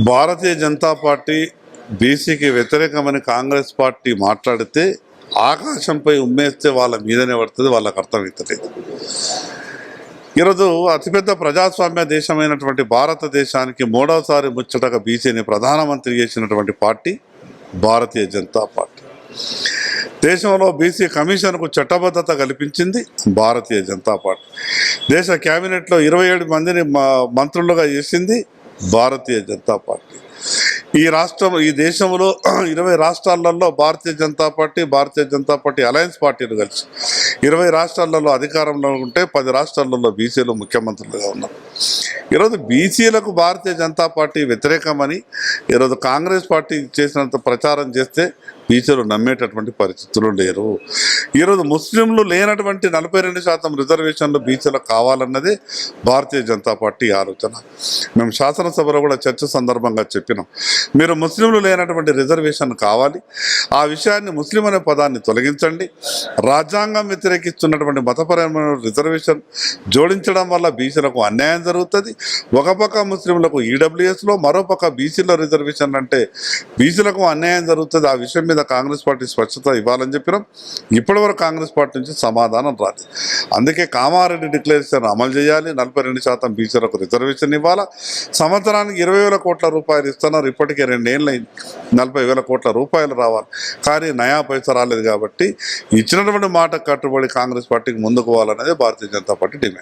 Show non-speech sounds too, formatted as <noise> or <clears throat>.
భారతీయ Janata party బీసీకి వ్యతిరేకమని Congress party మాట్లాడితే ఆకాశంపై ఉమ్మేస్తే వాళ్ళ మీదనే పడుతుంది వాళ్ళకి అర్థమవుతలేదు ఈరోజు అతిపెద్ద ప్రజాస్వామ్య దేశమైనటువంటి భారతదేశానికి మూడవసారి ముచ్చటగా బీసీని ప్రధానమంత్రి చేసినటువంటి పార్టీ భారతీయ జనతా పార్టీ. దేశంలో బీసీ కమిషన్కు చట్టబద్ధత కల్పించింది భారతీయ జనతా పార్టీ. దేశ కేబినెట్లో ఇరవై ఏడు మందిని మ- మంత్రులుగా చేసింది భారతీయ జనతా పార్టీ. ఈ రాష్ట్రం ఈ దేశంలో <clears throat> ఇరవై రాష్ట్రాలలో Bharatiya Janata party Bharatiya Janata party alliance పార్టీలు కలిసి ఇరవై రాష్ట్రాలలో అధికారంలో ఉంటే పది రాష్ట్రాలలో బీసీలు ముఖ్యమంత్రులుగా ఉన్నారు. ఈరోజు బీసీలకు భారతీయ జనతా పార్టీ వ్యతిరేకమని ఈరోజు కాంగ్రెస్ పార్టీ చేసినంత ప్రచారం చేస్తే టీచర్లు నమ్మేటటువంటి పరిస్థితులు లేరు. ఈరోజు ముస్లింలు లేనటువంటి నలభై రెండు శాతం రిజర్వేషన్లు బీసీలకు కావాలన్నదే భారతీయ జనతా పార్టీ ఆలోచన. మేము శాసనసభలో కూడా చర్చ సందర్భంగా చెప్పినాం. మీరు ముస్లింలు లేనటువంటి రిజర్వేషన్ కావాలి. ఆ విషయాన్ని ముస్లిం అనే పదాన్ని తొలగించండి. రాజ్యాంగం వ్యతిరేకిస్తున్నటువంటి మతపరమైన రిజర్వేషన్ జోడించడం వల్ల బీసీలకు అన్యాయం జరుగుతుంది. ఒక పక్క ముస్లింలకు ఈడబ్ల్యూఎస్లో మరో పక్క బీసీలో రిజర్వేషన్ అంటే బీసీలకు అన్యాయం జరుగుతుంది. ఆ విషయం మీద కాంగ్రెస్ పార్టీ స్వచ్ఛత ఇవ్వాలని చెప్పినాం. ఇప్పటివరకు కాంగ్రెస్ పార్టీ నుంచి సమాధానం రాలేదు అందుకే కామారెడ్డి డిక్లరేషన్ అమలు చేయాలి. నలభై రెండు శాతం బీసీలకు రిజర్వేషన్ ఇవ్వాలా? సంవత్సరానికి ఇరవై వేల కోట్ల రూపాయలు ఇస్తున్నారు. ఇప్పటికే రెండేళ్ళు నలభై వేల కోట్ల రూపాయలు రావాలి. కానీ నయా పైసా రాలేదు కాబట్టి ఇచ్చినటువంటి మాట కట్టుబడి కాంగ్రెస్ పార్టీకి ముందుకు పోవాలనేది భారతీయ జనతా పార్టీ డిమాండ్.